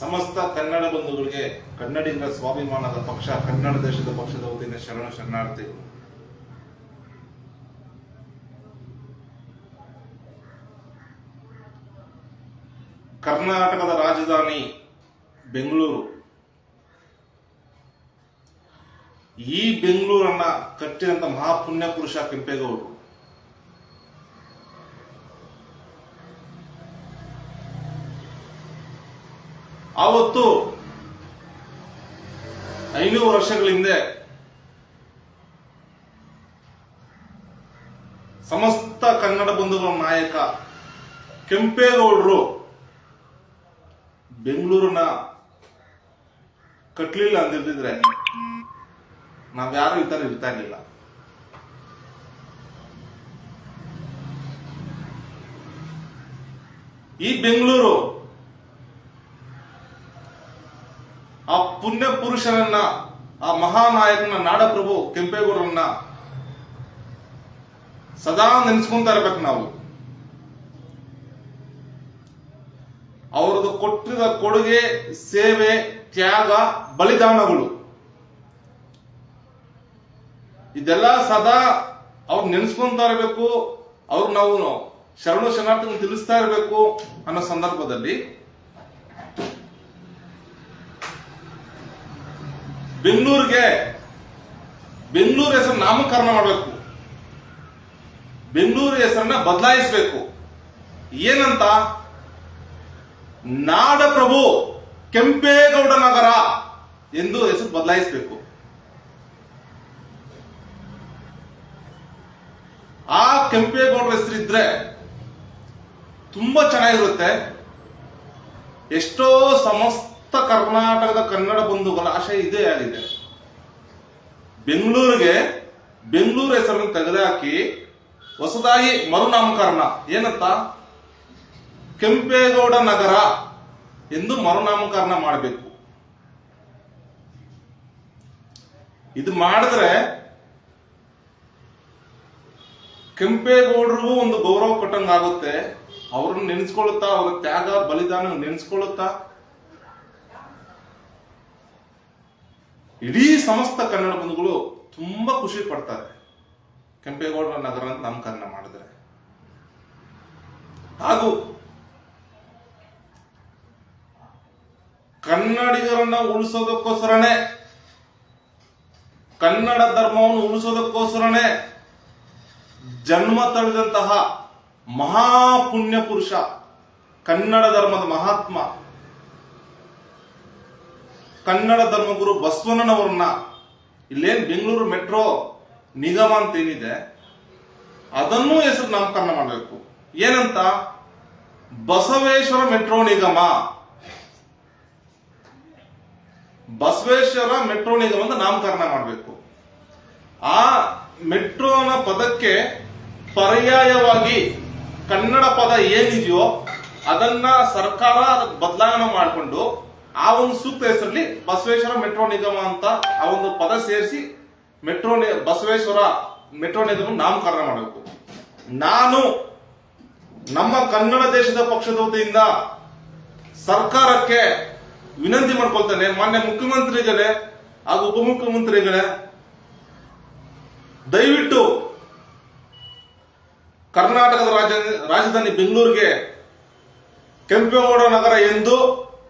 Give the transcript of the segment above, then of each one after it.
ಸಮಸ್ತ ಕನ್ನಡ ಬಂಧುಗಳಿಗೆ ಕನ್ನಡಿಗರ ಸ್ವಾಭಿಮಾನದ ಪಕ್ಷ, ಕನ್ನಡ ದೇಶದ ಪಕ್ಷದ ವತಿಯಿಂದ ಶರಣ ಶರಣಾರ್ಥಿಗಳು ಕರ್ನಾಟಕದ ರಾಜಧಾನಿ ಬೆಂಗಳೂರು. ಈ ಬೆಂಗಳೂರನ್ನ ಕಟ್ಟಿದಂತ ಮಹಾಪುಣ್ಯ ಪುರುಷ ಕೆಂಪೇಗೌಡರು. ಆವತ್ತು ಐನೂರು ವರ್ಷಗಳ ಹಿಂದೆ ಸಮಸ್ತ ಕನ್ನಡ ಬಂಧುಗಳ ನಾಯಕ ಕೆಂಪೇಗೌಡರು ಬೆಂಗಳೂರನ್ನ ಕಟ್ಲಿಲ್ಲ ಅಂದಿರ್ತಿದ್ರೆ ನಾವ್ಯಾರು ಈ ತರ ಇರ್ತಾ ಇರ್ಲಿಲ್ಲ. ಈ ಬೆಂಗಳೂರು ಆ ಪುಣ್ಯ ಪುರುಷರನ್ನ ಆ ಮಹಾನಾಯಕನ ನಾಡಪ್ರಭು ಕೆಂಪೇಗೌಡರನ್ನ ಸದಾ ನೆನೆಸ್ಕೊಂತ ಇರ್ಬೇಕು ನಾವು. ಅವ್ರದ್ದು ಕೊಟ್ಟಿದ ಕೊಡುಗೆ, ಸೇವೆ, ತ್ಯಾಗ, ಬಲಿದಾನಗಳು. ಇದೆಲ್ಲ ಸದಾ ಅವ್ರು ನೆನೆಸ್ಕೊಂತ ಇರಬೇಕು, ಅವ್ರು ನಾವು ಶರಣು ಶರಣಾರ್ಥಿಗಳು ತಿಳಿಸ್ತಾ ಇರಬೇಕು ಅನ್ನೋ ಸಂದರ್ಭದಲ್ಲಿ ಬೆಂಗಳೂರಿಗೆ ಬೆಂಗಳೂರು ಹೆಸರು ನಾಮಕರಣ ಮಾಡಬೇಕು. ಬೆಂಗಳೂರು ಹೆಸರನ್ನ ಬದಲಾಯಿಸಬೇಕು. ಏನಂತ? ನಾಡಪ್ರಭು ಕೆಂಪೇಗೌಡ ನಗರ ಎಂದು ಹೆಸರು ಬದಲಾಯಿಸಬೇಕು. ಆ ಕೆಂಪೇಗೌಡರ ಹೆಸರಿದ್ರೆ ತುಂಬಾ ಚೆನ್ನಾಗಿರುತ್ತೆ. ಎಷ್ಟೋ ಸಮಸ್ತ ಕರ್ನಾಟಕದ ಕನ್ನಡ ಬಂಧುಗಳ ಆಶಯ ಇದೇ ಆಗಿದೆ. ಬೆಂಗಳೂರಿಗೆ ಬೆಂಗಳೂರು ಹೆಸರನ್ನು ತೆಗೆದುಹಾಕಿ ಹೊಸದಾಗಿ ಮರುನಾಮಕರಣ. ಏನಂತ ಕೆಂಪೇಗೌಡ ನಗರ ಎಂದು ಮರುನಾಮಕರಣ ಮಾಡಬೇಕು. ಇದು ಮಾಡಿದ್ರೆ ಕೆಂಪೇಗೌಡರಿಗೂ ಒಂದು ಗೌರವ ಕೊಟ್ಟಂಗಾಗುತ್ತೆ. ಅವ್ರನ್ನ ನೆನೆಸ್ಕೊಳ್ಳುತ್ತಾ, ಅವರ ತ್ಯಾಗ ಬಲಿದಾನ ನೆನೆಸ್ಕೊಳ್ಳುತ್ತಾ? ಇಡೀ ಸಮಸ್ತ ಕನ್ನಡ ಬಂಧುಗಳು ತುಂಬಾ ಖುಷಿ ಪಡ್ತಾರೆ. ಕೆಂಪೇಗೌಡರ ನಗರ ಅಂತ ನಾಮಕರಣ ಮಾಡಿದ್ರೆ. ಹಾಗೂ ಕನ್ನಡಿಗರನ್ನ ಉಳಿಸೋದಕ್ಕೋಸ್ಕರನೇ, ಕನ್ನಡ ಧರ್ಮವನ್ನು ಉಳಿಸೋದಕ್ಕೋಸ್ಕರನೇ ಜನ್ಮ ತಳೆದಂತಹ ಮಹಾಪುಣ್ಯ ಪುರುಷ ಕನ್ನಡ ಧರ್ಮದ ಮಹಾತ್ಮ ಕನ್ನಡ ಧರ್ಮಗುರು ಬಸವಣ್ಣನವ್ರನ್ನ ಇಲ್ಲೇನ್ ಬೆಂಗಳೂರು ಮೆಟ್ರೋ ನಿಗಮ ಅಂತ ಏನಿದೆ ಅದನ್ನು ಹೆಸರು ನಾಮಕರಣ ಮಾಡಬೇಕು. ಏನಂತ? ಬಸವೇಶ್ವರ ಮೆಟ್ರೋ ನಿಗಮ. ಬಸವೇಶ್ವರ ಮೆಟ್ರೋ ನಿಗಮ ಅಂತ ನಾಮಕರಣ ಮಾಡಬೇಕು. ಆ ಮೆಟ್ರೋನ ಪದಕ್ಕೆ ಪರ್ಯಾಯವಾಗಿ ಕನ್ನಡ ಪದ ಏನಿದೆಯೋ ಅದನ್ನ ಸರ್ಕಾರ ಬದಲಾವಣೆ ಮಾಡಿಕೊಂಡು ಆ ಒಂದು ಸೂಕ್ತ ಹೆಸರಲ್ಲಿ ಬಸವೇಶ್ವರ ಮೆಟ್ರೋ ನಿಗಮ ಅಂತ ಆ ಒಂದು ಪದ ಸೇರಿಸಿ ಮೆಟ್ರೋ ಬಸವೇಶ್ವರ ಮೆಟ್ರೋ ನಿಗಮ ನಾಮಕರಣ ಮಾಡಬೇಕು. ನಾನು ನಮ್ಮ ಕನ್ನಡ ದೇಶದ ಪಕ್ಷದ ವತಿಯಿಂದ ಸರ್ಕಾರಕ್ಕೆ ವಿನಂತಿ ಮಾಡ್ಕೊಳ್ತೇನೆ, ಮಾನ್ಯ ಮುಖ್ಯಮಂತ್ರಿಗಳೇ ಹಾಗೂ ಉಪಮುಖ್ಯಮಂತ್ರಿಗಳೇ, ದಯವಿಟ್ಟು ಕರ್ನಾಟಕದ ರಾಜ, ರಾಜಧಾನಿ ಬೆಂಗಳೂರಿಗೆ ಕೆಂಪೇಗೌಡ ನಗರ ಎಂದು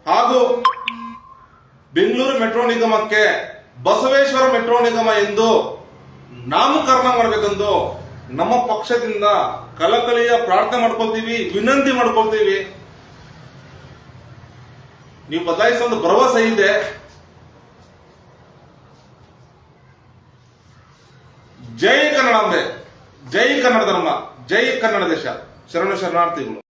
ಹಾಗೂ ಬೆಂಗಳೂರು ಮೆಟ್ರೋ ನಿಗಮಕ್ಕೆ ಬಸವೇಶ್ವರ ಮೆಟ್ರೋ ನಿಗಮ ಎಂದು ನಾಮಕರಣ ಮಾಡಬೇಕೆಂದು ನಮ್ಮ ಪಕ್ಷದಿಂದ ಕಲಕಲಿಯ ಪ್ರಾರ್ಥನೆ ಮಾಡ್ಕೊಳ್ತೀವಿ, ವಿನಂತಿ ಮಾಡ್ಕೊಳ್ತೀವಿ. ನೀವು ಬದಲಾಯಿಸೋ ಒಂದು ಭರವಸೆ ಇದೆ. ಜೈ ಕನ್ನಡ ಅಂದ್ರೆ ಜೈ ಕನ್ನಡ ಧರ್ಮ ಜೈ ಕನ್ನಡ ದೇಶ. ಶರಣ ಶರಣಾರ್ಥಿಗಳು.